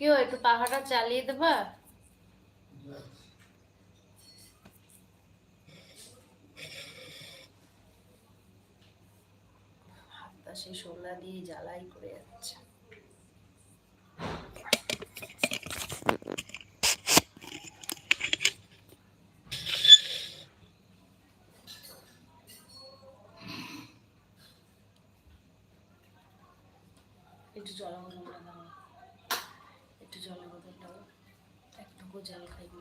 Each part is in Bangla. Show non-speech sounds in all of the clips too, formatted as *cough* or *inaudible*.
কেউ একটু পাহাড়া চালিয়ে দেবা? সোনা দিয়ে জ্বালাই করে যাচ্ছে একটু জল বোতলটা দাও একটু জলের বোতলটা দাও। একটুকু জল খাইবি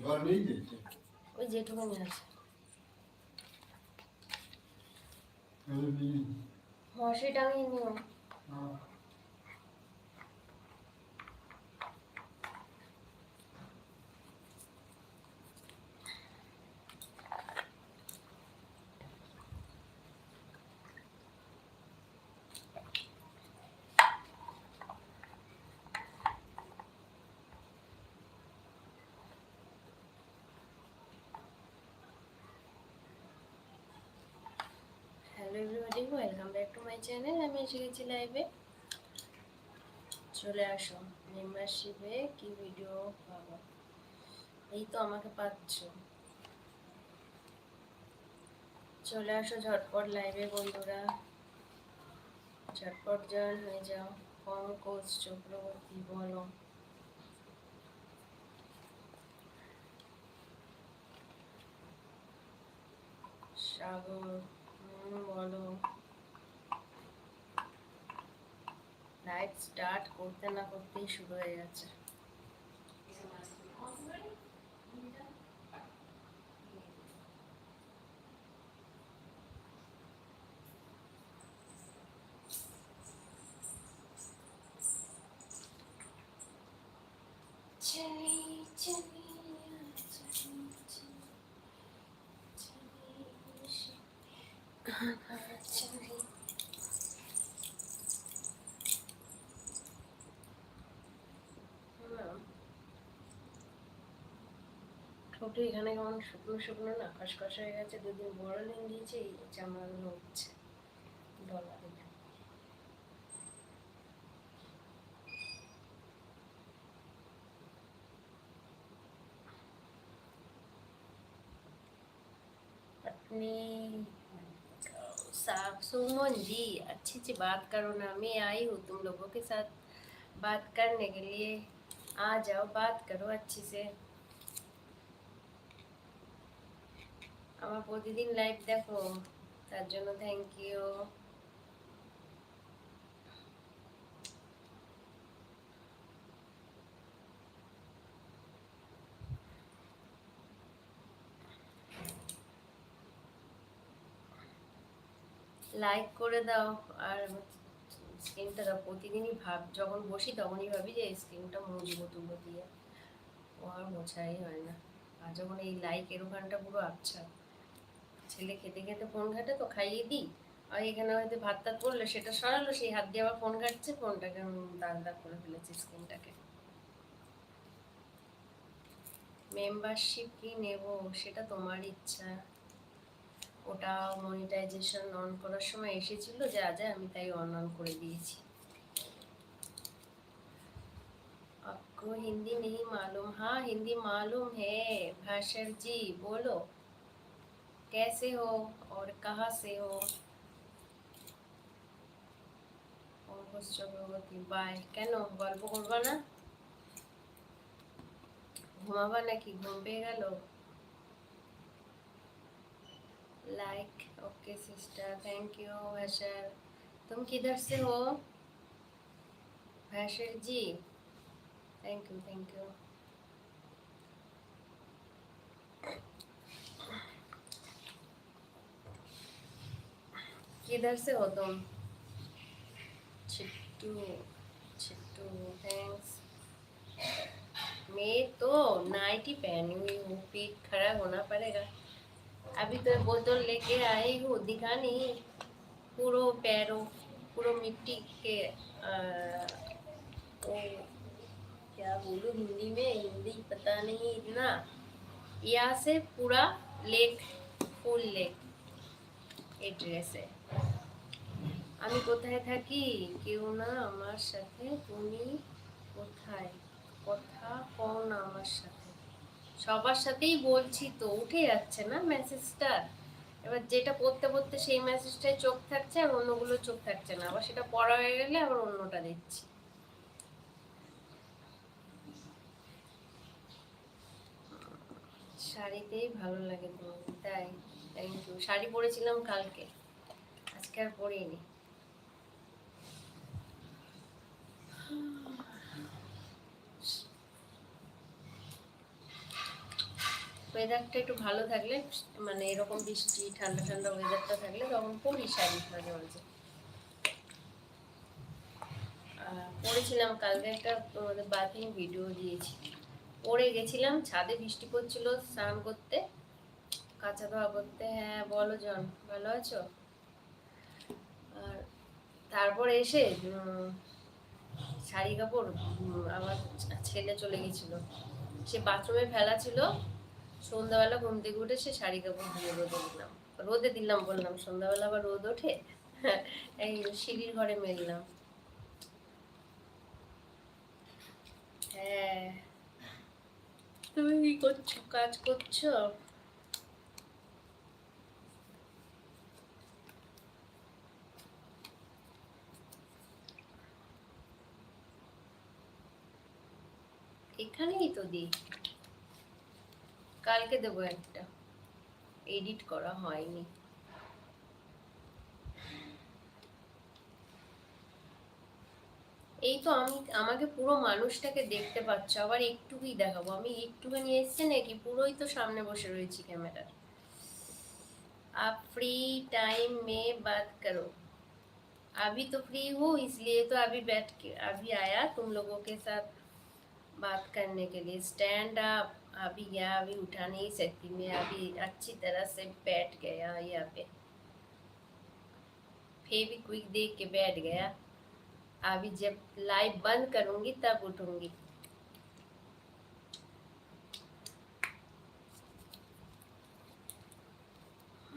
জল নেই দিয়েছে ওই যেটুকুনি আছে মশারি টাঙিয়ে নিও hello everybody welcome back to my channel আমি এসে গেছি লাইভে চলে আসো। মেম্বারশিপে কি ভিডিও পাবো? এই তো আমাকে পাচ্ছ। চলে আসো ঝটপট লাইভে বন্ধুরা। ঝটপট জয়েন হয়ে যাও। পঙ্কজ চক্রবর্তী, বলো। সাগর। বলো লাইভ স্টার্ট করতে না করতেই শুরু হয়ে গেছে। চলি চলি ঠোঁটে এখানে কেমন শুকনো শুকনো না খসখস হয়ে গেছে দুদিন বড় দিন দিয়েছে এই চামড়াগুলো উঠছে ডলা দিলে अपनी साफ सुमन जी अच्छी सी बात करो ना मैं आई हूँ तुम लोगों के साथ बात करने के लिए आ जाओ बात करो अच्छी से আমার প্রতিদিন লাইভ দেখো, তার জন্য থ্যাংক ইউ লাইক করে দাও, আর স্ক্রিনটা দাও। প্রতিদিনই ভাব, যখন বসি তখনই ভাবি যে স্ক্রিনটা মুছবো তুলো দিয়ে। ও আর মোছাই হয় না। আর যখন এই লাইকের ওখানটা পুরো আচ্ছা ছেলে খেতে খেতে ফোন ঘাটে তো খাইয়ে দিই আর এখানে হয়তো ভাত টাত করলে সেটা সরালো সেই হাত দিয়ে আবার ফোন ঘাটছে ফোনটাকে দাগ দাগ করে ফেলেছে স্ক্রিনটাকে মেম্বারশিপ কি নেব সেটা তোমার ইচ্ছা ওটা মনিটাইজেশন অন করার সময় এসেছিল যা যা আমি তাই অন অন করে দিয়েছি आपको हिंदी नहीं मालूम हाँ हिंदी मालूम है भाषर जी बोलो कैसे हो और कहाँ से हो অঙ্কুশ চক্রবর্তী বাই কেন গল্প করবা না ঘুমাবা নাকি ঘুম পেয়ে গেল like okay sister thank you भैशर तुम किधर से हो भैशर जी थैंक यू थैंक यू किधर से हो तुम छिट्टू छिट्टू थैंक्स मैं तो नाइटी पहनी हुई हूँ पीठ खड़ा होना पड़ेगा। अभी तो बोतल लेके आई हूँ दिखा नहीं। पूरो पैरों पूरो मिट्टी के आ, ओ, क्या बोलूँ हिंदी में? हिंदी पता नहीं इतना। यहाँ से पूरा लेक फुल लेक। ये ड्रेस है। আমি কোথায় থাকি? কেউ না আমার সাথে। তুমি কোথায়? কথা কও না আমার সাথে। সবার সাথেই বলছি তো, উঠে যাচ্ছে না মেসেজটা এবার যেটা পড়তে পড়তে সেই মেসেজটায় চোখ থাকছে আর অন্যগুলো চোখ থাকছে না। আবার সেটা পড়া হয়ে গেলে আবার অন্যটা দিচ্ছি শাড়িতেই ভালো লাগে তাই থ্যাংক ইউ শাড়ি পরেছিলাম কালকে। আজকে আর পরিনি। ওয়েদারটা একটু ভালো থাকলে মানে এরকম বৃষ্টি ঠান্ডা ঠান্ডা ওয়েদারটা থাকলে তখন পরি শাড়ি মাঝে মাঝে আহ, পরেছিলাম কালকে একটা তোমাদের বাথিং ভিডিও দিয়েছি। পরে গেছিলাম ছাদে বৃষ্টি পড়ছিল স্নান করতে কাঁচা ধোয়া করতে হ্যাঁ বলো জন ভালো আছো? আর তারপরে এসে শাড়ি কাপড়, আমার ছেলে চলে গেছিল। সে বাথরুমে ফেলা ছিল। সন্ধ্যাবেলা ঘুম থেকে উঠে সে শাড়ি কাপড় দিয়ে রোদে দিলাম। রোদে দিলাম বললাম, সন্ধ্যাবেলা আবার রোদ ওঠে? *laughs* এই সিঁড়ির ঘরে মেললাম। হ্যাঁ। তুমি কি করছ? কাজ করছ? এখানেই তো দিই কালকে দেবো একটা এডিট করা হয়নি এই তো আমি আমাকে পুরো মানুষটাকে দেখতে পাচ্ছ আবার একটুকুই দেখাবো আমি একটুখানি এসছে নাকি পুরোই তো সামনে বসে রয়েছি ক্যামেরার आप फ्री टाइम में बात करो अभी तो फ्री हूँ इसलिए तो अभी बैठ के अभी आया तुम लोगों के साथ बात करने के लिए स्टैंड अप अभी यहाँ अभी उठा नहीं सकती मैं अभी अच्छी तरह से बैठ गया यहाँ पे फेवी क्विक देख के बैठ गया अभी जब लाइव बंद करूंगी तब उठूंगी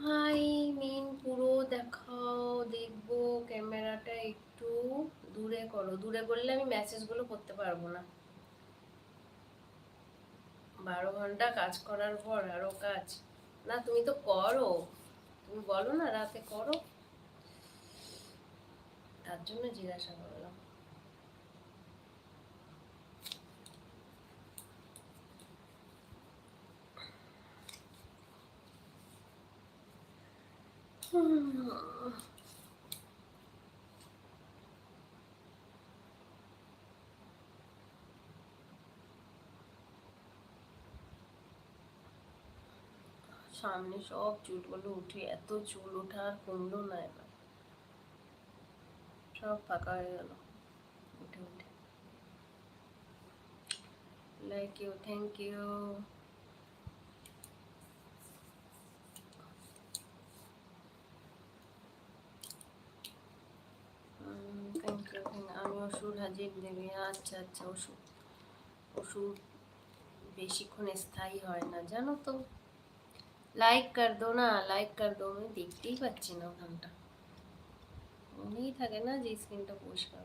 হাই মিন পুরো দেখাও দেখবো ক্যামেরাটা একটু দূরে করো দূরে করলে আমি মেসেজগুলো করতে পারবো না বারো ঘণ্টা কাজ করার পর আরও কাজ। না, তুমি তো করো। তুমি বলো না, রাতে করো। তার জন্য জিজ্ঞাসা করলাম। সামনে সব চুলগুলো উঠে এত চুল ওঠা আর কমলো না এবার। সব ফাঁকা হয়ে গেল, উঠে উঠে। লাইক ইউ থ্যাংক ইউ আমি ওষুধ হাজির দেবী আচ্ছা আচ্ছা ওষুধ। ওষুধ বেশিক্ষণ স্থায়ী হয় না, জানো তো? লাইক কর দো না লাইক কর দো আমি দেখতেই পাচ্ছি না ওখানটা মনেই থাকে না যে স্ক্রিনটা পরিষ্কার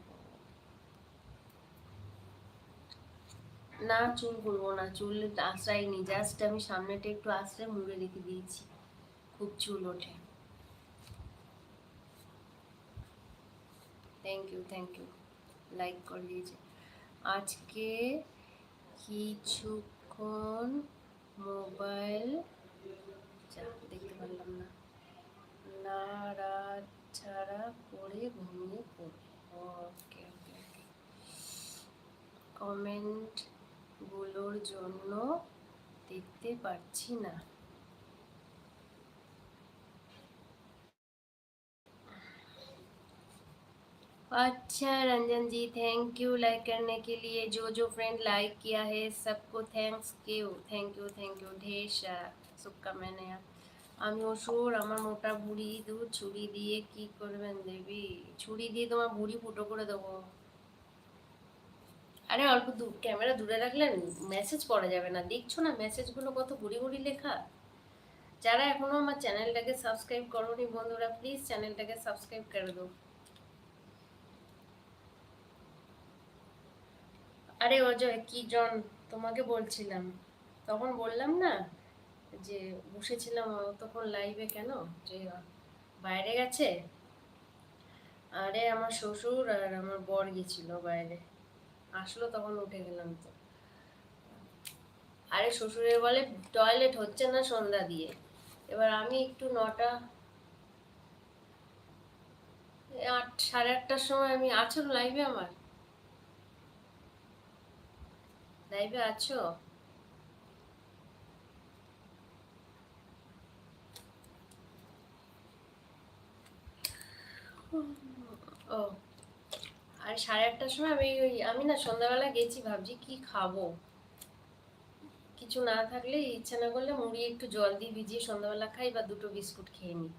না চুল করব না চুল আশ্রয় নি জাস্ট আমি সামনেটা একটু আশ্রয় মুড়ে রেখে দিয়েছি খুব চুল ওঠে thank you thank you like করে দিয়েছে আজকে কিছুক্ষণ মোবাইল যা দেখতে পারলাম না নাড়াচাড়া করে ঘুমিয়ে পড়ি ওকে ওকে ওকে কমেন্টগুলোর জন্য দেখতে পাচ্ছি না अच्छा Ranjan ji thank you like करने के लिए जो जो फ्रेंड लाइक किया है सबको thanks you thank you thank you ढेर सारा আমি অসুর আমার মোটা ভুড়ি দু ছুরি দিয়ে কি করবেন দেবি? ছুরি দিয়ে তোমার ভুড়ি ফুটো করে দেবো। আরে অল্প ক্যামেরা দূরে রাখলে মেসেজ পড়া যাবে না। দেখছ না মেসেজগুলো কত ঘুরি ঘুরি লেখা? যারা এখনও আমার চ্যানেলটাকে সাবস্ক্রাইব করোনি বন্ধুরা প্লিজ চ্যানেলটাকে সাবস্ক্রাইব করে দাও। আরে অজয়, কি জন? তোমাকে বলছিলাম। তখন বললাম না যে বসেছিলাম তখন লাইভে কেন? যে বাইরে গেছে? আরে আমার শ্বশুর আর আমার বর গেছিল বাইরে। আসলো তখন উঠে গেলাম তো। আরে শ্বশুরের বলে টয়লেট হচ্ছে না সন্ধ্যা দিয়ে। এবার আমি একটু নটা আট, সাড়ে আটটার সময় আমি, আছো লাইভে আমার? লাইভে আছো? ও, আর সাড়ে আটটার সময় আমি ওই, আমি না সন্ধ্যাবেলা গেছি, ভাবছি কি খাব? কিছু না থাকলে ইচ্ছা না করলে মুড়ি একটু জল দিয়ে ভিজিয়ে সন্ধ্যাবেলা খাই বা দুটো বিস্কুট খেয়ে নিই।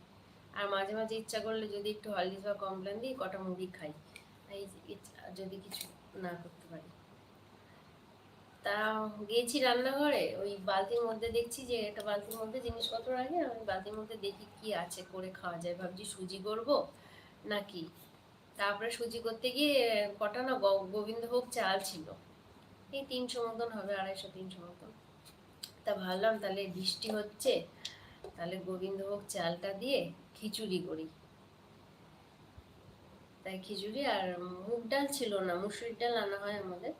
আর মাঝে মাঝে ইচ্ছা করলে যদি একটু হলদিস বা কমপ্লেন দিই, কটা মুড়ি খাই। যদি কিছু না করতে পারি। তা গিয়েছি রান্নাঘরে, ওই বালতির মধ্যে দেখছি যে, একটা বালতির মধ্যে জিনিসপত্র রাখে, আমি বালতির মধ্যে দেখি কি আছে, করে খাওয়া যায়। ভাবছি সুজি করব নাকি? তারপরে সুজি করতে গিয়ে কটা না গোবিন্দভোগ চাল ছিল। এই তিনশো মতন হবে, আড়াইশো, তিনশো মতন। তা ভাবলাম তাহলে বৃষ্টি হচ্ছে, তাহলে গোবিন্দভোগ চালটা দিয়ে খিচুড়ি করি। তাই খিচুড়ি আর মুগ ডাল ছিল না, মুসুরির ডাল আনা হয় আমাদের।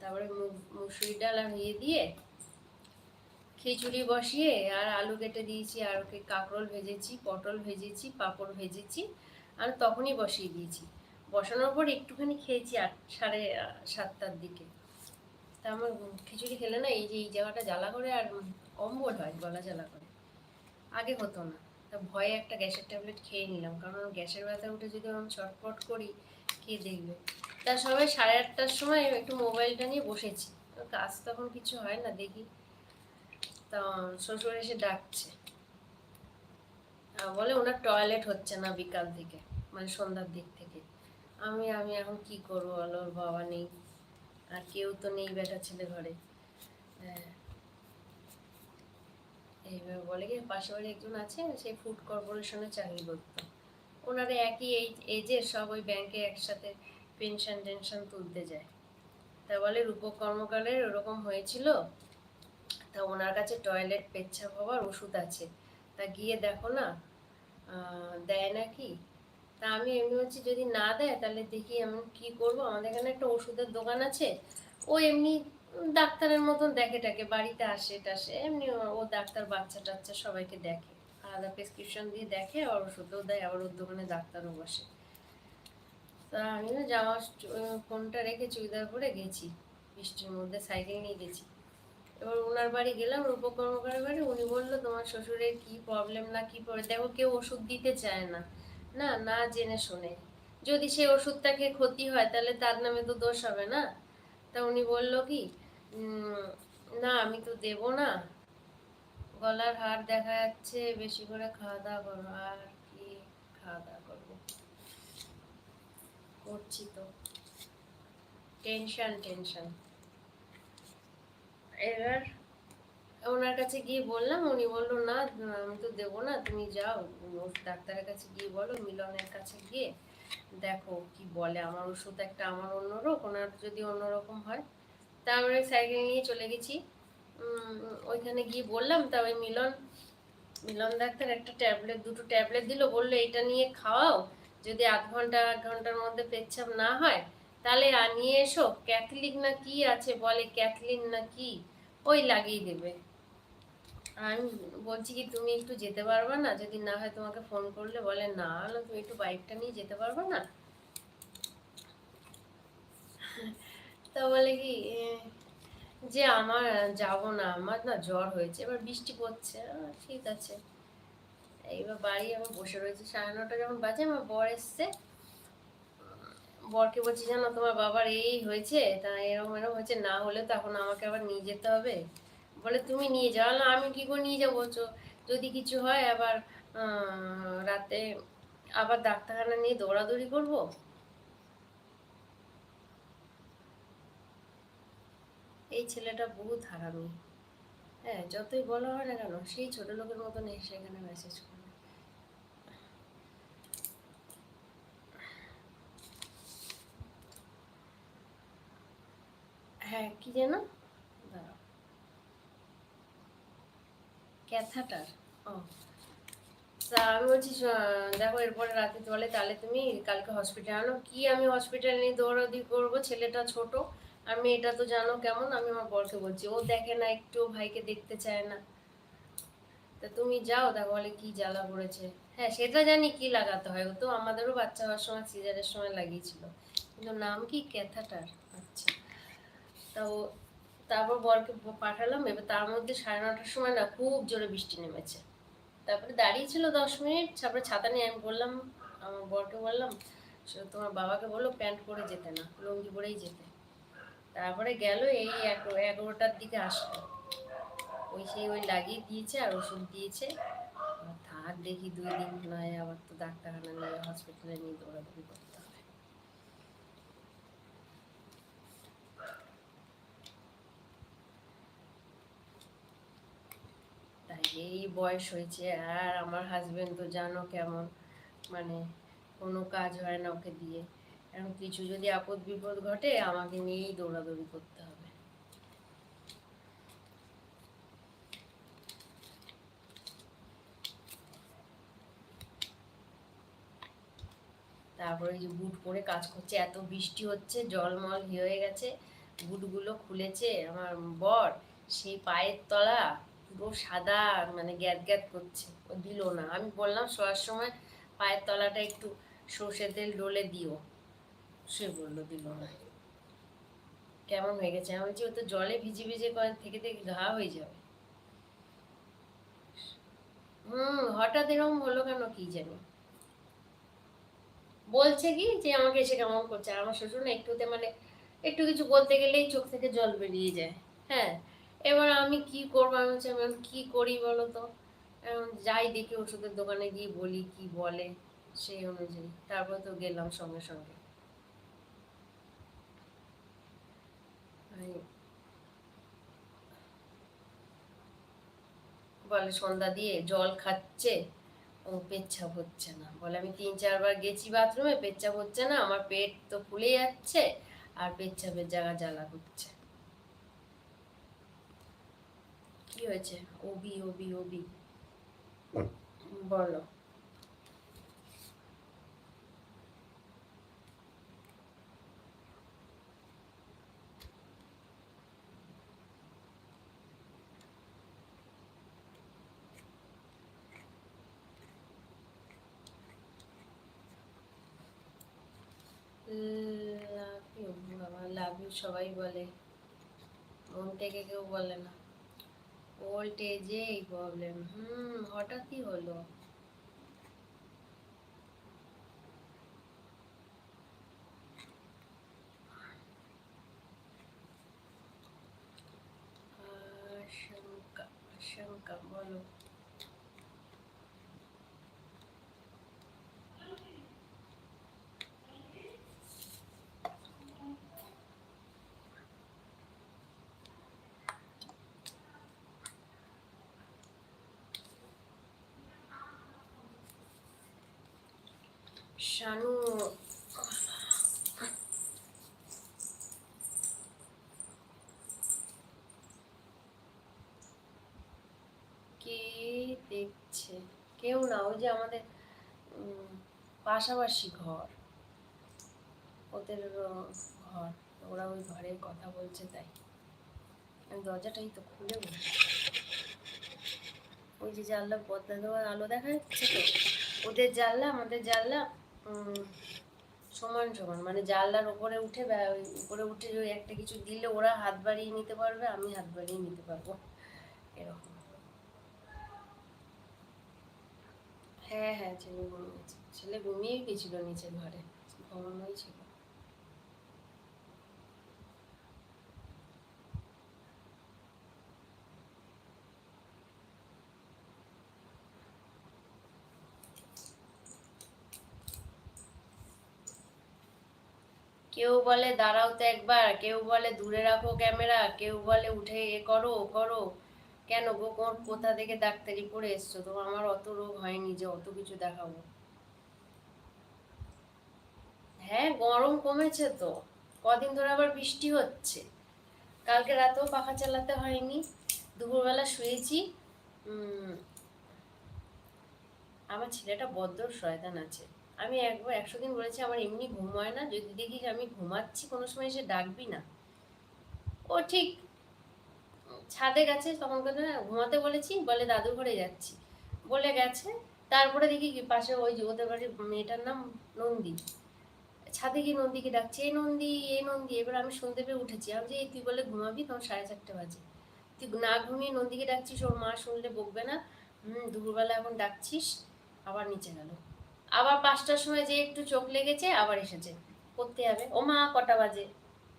তারপরে মুগ মুসুরি ডাল আর ইয়ে দিয়ে খিচুড়ি বসিয়ে আর আলু কেটে দিয়েছি, আর ওকে কাঁকরোল ভেজেছি, পটল ভেজেছি, পাঁপড় ভেজেছি। আর তখনই বসিয়ে দিয়েছি। বসানোর পর একটুখানি খেয়েছি আট, সাড়ে সাতটার দিকে। তা আমার খিচুড়ি খেলে না এই যে, এই জায়গাটা জ্বালা করে আর অম্বল হয়, গলা জ্বালা করে। আগে হতো না। তা ভয়ে একটা গ্যাসের ট্যাবলেট খেয়ে নিলাম, কারণ গ্যাসের ব্যথা উঠে যদি আমি ছটফট করি, কে দেখবে? তা সবাই সাড়ে আটটার সময় একটু মোবাইলটা নিয়ে বসেছি। কাজ তখন কিছু হয় না, দেখি। তা শ্বশুর এসে ডাকছে। বলে ওনার টয়লেট হচ্ছে না বিকাল থেকে। মানে সন্ধ্যার দিক থেকে। আমি আমি এখন কি করব বলো? ওর বাবা নেই। আর কেউ তো নেই বেটা ছেলে ঘরে। হ্যাঁ। এইবার বলে কি পাশে বাড়ি একজন আছে সেই ফুড কর্পোরেশনে চাকরি করতো। ওনারা একই এই এজের সব ওই ব্যাংকে একসাথে পেনশন টেনশন তুলতে যায়। তা বলে রূপক কর্মকালের ওরকম হয়েছিল, তা ওনার কাছে টয়লেট পেচ্ছাপ হওয়ার ওষুধ আছে। তা গিয়ে দেখো না দেয় নাকি তা আমি এমনি হচ্ছে যদি না দেয় তাহলে দেখি আমি কি করব। আমাদের এখানে একটা ওষুধের দোকান আছে। ও এমনি ডাক্তারের মতন দেখে টাকে, বাড়িতে আসে টাসে, এমনি ও- ডাক্তার বাচ্চা টাচ্চা সবাইকে দেখে। আলাদা প্রেসক্রিপশন দিয়ে দেখে আর ওষুধও দেয়, আবার ওর দোকানে ডাক্তারও বসে। তা আমি না জামা চ- ফোনটা রেখে চুড়িদার পরে গেছি। বৃষ্টির মধ্যে সাইকেল নিয়ে গেছি। এবার ওনার বাড়ি গেলাম, রূপক কর্মকারের বাড়ি। উনি বলল, তোমার শ্বশুরের কি প্রবলেম না কি পরে দেখো, কেউ ওষুধ দিতে চায় না। না না জেনে শুনে। যদি সে ওষুধটা খেয়ে ক্ষতি হয়, তাহলে তার নামে তো দোষ হবে না। তা উনি বলল কি না, আমি তো দেব না। গলার হার দেখা যাচ্ছে, বেশি করে খাওয়া দাওয়া করো আর কি খাওয়া দাওয়া করব? করছি তো। Tension tension. এবার ওনার কাছে গিয়ে বললাম, উনি বলল, না, আমি তো দেবো না, তুমি যাও। ডাক্তারের কাছে গিয়ে বলো, মিলনের কাছে গিয়ে দেখো কি বলে। আমার ওষুধ একটা আমার অন্যরকম ওনার যদি অন্যরকম হয়। তা তারপরে সাইকেল নিয়ে চলে গেছি। ওইখানে গিয়ে বললাম, তা ওই মিলন মিলন ডাক্তার একটা ট্যাবলেট, দুটো ট্যাবলেট দিল, বলল, এটা নিয়ে খাওয়াও। যদি আধ ঘণ্টা এক ঘণ্টার মধ্যে পেচ্ছাপ না হয়, তাহলে আ- নিয়ে এসো। ক্যাথলিক না কি আছে বলে, ক্যাথলিন না কি, ওই লাগিয়ে দেবে। আমি বলছি কি, তুমি একটু যেতে পারবে না? যদি না হয় তোমাকে ফোন করলে বলে, না তুমি একটু বাইকটা নিয়ে যেতে পারবে না? তা বলে কি যে আমার, যাব না, আমার না জ্বর হয়েছে, এবার বৃষ্টি পড়ছে। ঠিক আছে। এইবার বাড়ি আমি বসে রয়েছি। সাড়ে নটা যখন বাজে, আমার বর এসছে। বরকে বলছি, জানো, তোমার বাবার এই হয়েছে, তা এরকম এরকম হয়েছে, না হলে তো এখন আমাকে আবার নিয়ে যেতে হবে। বলে, তুমি নিয়ে যাও। না, আমি কি করে নিয়ে যাব চো যদি কিছু হয়, আবার রাতে আবার ডাক্তারখানা নিয়ে দৌড়াদৌড়ি করব? এই ছেলেটা বহুত হারামি। হ্যাঁ যতই বলা হয় না কেন, সেই ছোট লোকের মতন এসে এখানে মেসেজ করে। হ্যাঁ কি যেন? দাঁড়াও। ক্যাথাটার? ও। তা আমি বলছি দেখো, এরপরে রাতে বলে তাহলে তুমি কালকে হসপিটাল আনো। কি আমি হসপিটাল নিয়ে দৌড়াদি করব? ছেলেটা ছোট, আর মেয়েটা তো জানো কেমন, আমি আমার বরকে বলছি, ও দেখে না, একটু ভাইকে দেখতে চায় না। তা তুমি যাও তা বলে কি জ্বালা পড়েছে হ্যাঁ সেটা জানি কি লাগাতে হয়, ও তো আমাদেরও বাচ্চা হওয়ার সময় সিজারের সময় লাগিয়েছিল। কিন্তু নাম কি ক্যাথাটার? আচ্ছা। তা ও তারপর বরকে পাঠালাম, এবার তার মধ্যে সাড়ে নটার সময় না খুব জোরে বৃষ্টি নেমেছে। তারপরে দাঁড়িয়ে ছিল দশ মিনিট, তারপরে ছাতা নিয়ে আমি বললাম, আমার বরকে বললাম, "সে তোমার বাবাকে বলল প্যান্ট পরে যেতে না, লুঙ্গি পরেই যেতে। তারপরে গেল, এই এগারোটার দিকে আসলো। ওই সেই ওই লাগিয়ে দিয়েছে আর ওষুধ দিয়েছে। থাক দেখি দুই দিন নয়, আবার তো ডাক্তারখানা নিয়ে হসপিটালে নিয়ে দৌড়াদৌড়ি করতে এই বয়স হয়েছে আর আমার হাজবেন্ড তো জানো কেমন। মানে কোনো কাজ হয় না ওকে দিয়ে। এখন কিছু যদি আপদ বিপদ ঘটে, আমাকে নিয়েই দৌড়াদৌড়ি করতে হবে। তারপরে যে বুট পরে কাজ করছে, এত বৃষ্টি হচ্ছে, জলমল হয়ে গেছে। বুটগুলো খুলেছে, আমার বর, সেই পায়ের তলা পুরো সাদা মানে গ্যাদ গ্যাদ করছে। ও দিল না। আমি বললাম, শোয়ার সময় পায়ের তলাটা একটু সর্ষে তেল ডলে দিও। সে বলল, দিল না। কেমন হয়ে গেছে? আমি বলছি, ও তো জলে ভিজে ভিজে করে থেকে থেকে ঘা হয়ে যাবে। হুম, হঠাৎ এরকম হলো কেন কি জানি? বলছে কি যে, আমাকে এসে কেমন করছে? আমার শ্বশুর না একটুতে মানে একটু কিছু বলতে গেলেই চোখ থেকে জল বেরিয়ে যায়। হ্যাঁ এবার আমি কি করব? আমি এখন কি করি বলো তো যাই দেখি ওষুধের দোকানে গিয়ে বলি কি বলে, সেই অনুযায়ী। তারপর তো গেলাম সঙ্গে সঙ্গে। বলে সন্ধ্যা দিয়ে জল খাচ্ছে, ও পেচ্ছাপ হচ্ছে না। বলে আমি তিন চারবার গেছি বাথরুমে পেচ্ছাপ হচ্ছে না, আমার পেট তো ফুলে যাচ্ছে, আর পেচ্ছাপের জায়গা জ্বালা করছে। কি হয়েছে? ওবি ওবি ওবি বলো। লাভ ইউ বাবা। লাভ ইউ সবাই বলে। মন থেকে কেউ বলে না। এজে এই প্রবলেম হুম হঠাৎই হলো। শানু দেখছে? কেউ না, ওই যে আমাদের পাশাপাশি ঘর। ওদের ঘর। ওরা ওই ঘরে কথা বলছে তাই। আমি দরজাটাই তো খুলে ওই যে জানলা পদ্মা দেওয়ার আলো দেখা যাচ্ছে ওদের জানলা, আমাদের জানলা। সমান সমান। মানে জানলার উপরে উঠে উপরে উঠে যদি একটা কিছু দিলে ওরা হাত বাড়িয়ে নিতে পারবে, আমি হাত বাড়িয়ে নিতে পারব। এরকম। হ্যাঁ হ্যাঁ ছেলে ঘুমিয়েছে ছেলে ঘুমিয়েই গেছিল নিচে ঘরে। ঘুমানোই ছিল। কেউ বলে দাঁড়াও তো একবার, কেউ বলে দূরে রাখো ক্যামেরা, কেউ বলে উঠে এ করো, ও করো। কেন গো, কোন, কোথা থেকে ডাক্তারি পড়ে এসছো? তো আমার অত রোগ হয়নি যে অত কিছু দেখাবো। হ্যাঁ গরম কমেছে তো। কদিন ধরে আবার বৃষ্টি হচ্ছে। কালকে রাতেও পাখা চালাতে হয়নি। দুপুরবেলা শুয়েছি। আমার ছেলেটা বড্ড শয়তান আছে। আমি একবার একশো দিন বলেছি, আমার এমনি ঘুম হয় না। যদি দেখিস আমি ঘুমাচ্ছি, কোনো সময় এসে ডাকবি না। ও ঠিক ছাদে গেছে, তখন করে ঘুমাতে বলেছি। বলে দাদু ঘরে যাচ্ছি। বলে গেছে। তারপরে দেখি কি, পাশে ওই ওদের বাড়ির মেয়েটার নাম নন্দী। ছাদে গিয়ে নন্দীকে ডাকছে এই নন্দী এই নন্দী। এবার আমি শুনতে পেয়ে উঠেছি। আমি যে তুই বলে ঘুমাবি? তখন সাড়ে চারটে বাজে। তুই না ঘুমিয়ে নন্দীকে ডাকছিস, ওর মা শুনলে বকবে না। হুম, দুপুরবেলা এখন ডাকছিস। আবার নিচে গেল। আবার পাঁচটার সময় যে একটু চোখ লেগেছে, আবার এসেছে। করতে যাবে ও মা কটা বাজে?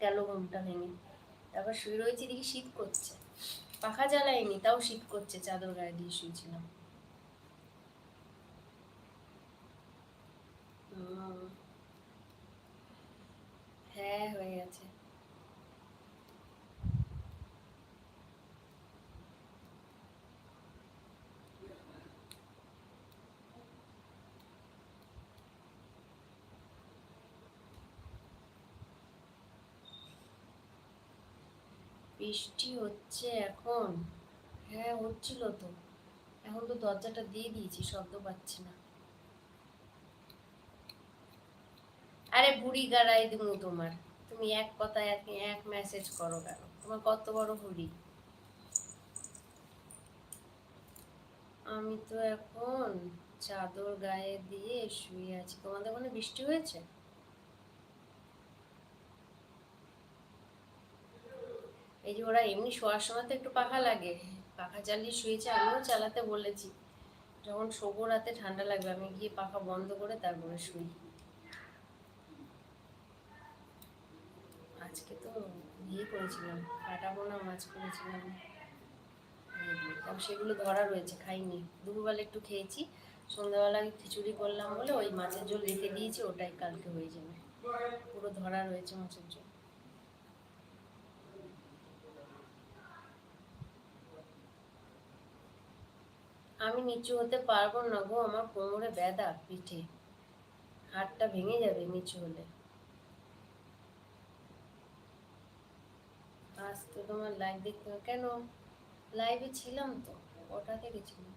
গেল ঘুমটা ভেঙে। তারপর শুয়ে রয়েছি, দেখি শীত করছে। পাখা জ্বালাইনি তাও শীত করছে, চাদর গায়ে দিয়ে শুয়েছিলাম। হ্যাঁ হয়ে গেছে। বৃষ্টি হচ্ছে এখন। হ্যাঁ হচ্ছিল তো। এখন তো দরজাটা দিয়ে দিয়েছি, শব্দ পাচ্ছি না। আরে বুড়ি গাড়াই দিমু তোমার। তুমি এক কথা এক এক মেসেজ করো কেন? তোমার কত বড় বুড়ি আমি তো এখন চাদর গায়ে দিয়ে শুয়ে আছি। তোমাদের ওখানে বৃষ্টি হয়েছে? এই যে ওরা এমনি শোয়ার সময় তো একটু পাখা লাগে। পাখা চালিয়ে শুয়েছে, আমিও চালাতে বলেছি। যখন শোবো রাতে ঠান্ডা লাগবে, আমি গিয়ে পাখা বন্ধ করে তারপরে শুই। আজকে তো ইয়ে করেছিলাম কাটা বোনা মাছ করেছিলাম। সেগুলো ধরা রয়েছে, খাইনি। দুপুরবেলা একটু খেয়েছি, সন্ধ্যাবেলা খিচুড়ি করলাম বলে ওই মাছের ঝোল রেখে দিয়েছি, ওটাই কালকে হয়ে যাবে। পুরো ধরা রয়েছে মাছের ঝোল। আমি নিচু হতে পারব না গো, আমার কোমরে ব্যথা, পিঠে। হাতটা ভেঙে যাবে নিচু হলে। আজ তো তোমার লাইভ দেখতে কেন? লাইভে ছিলাম তো ওটা থেকে ছিলাম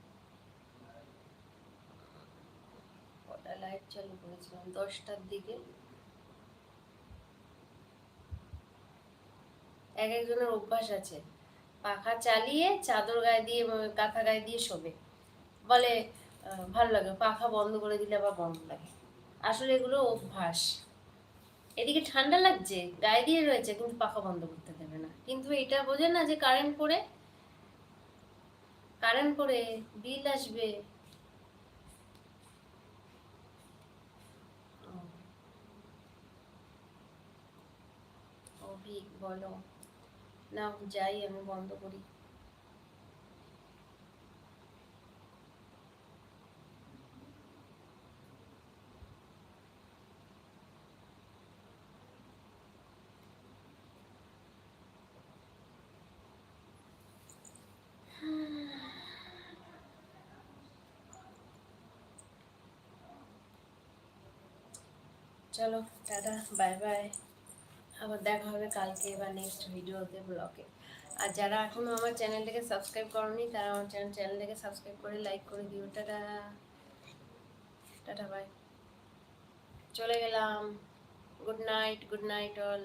ওটা লাইভ চালু করেছিলাম? দশটার দিকে। এক একজনের অভ্যাস আছে। পাখা চালিয়ে চাদর গায়ে দিয়ে, কাঁথা গায়ে দিয়ে শোবে। বলে ভালো লাগে, পাখা বন্ধ করে দিলে আবার বন্ধ লাগে। আসলে এগুলো অভ্যাস। এদিকে ঠান্ডা লাগছে, গায়ে দিয়ে রয়েছে, কিন্তু পাখা বন্ধ করতে দেবে না। কিন্তু এটা বোঝে না যে কারেন্ট পড়ে কারেন্ট পড়ে বিল আসবে। বলো, না, যাই, আমি বন্ধ করি। চলো, টাটা বাই বাই আবার দেখা হবে কালকে বা নেক্সট ভিডিওতে ব্লগে আর যারা এখনও আমার চ্যানেলটাকে সাবস্ক্রাইব করনি, তারা আমার চ্যানেল চ্যানেলটাকে সাবস্ক্রাইব করে লাইক করে দিও। টাটা। টাটা বাই চলে গেলাম। Good night good night all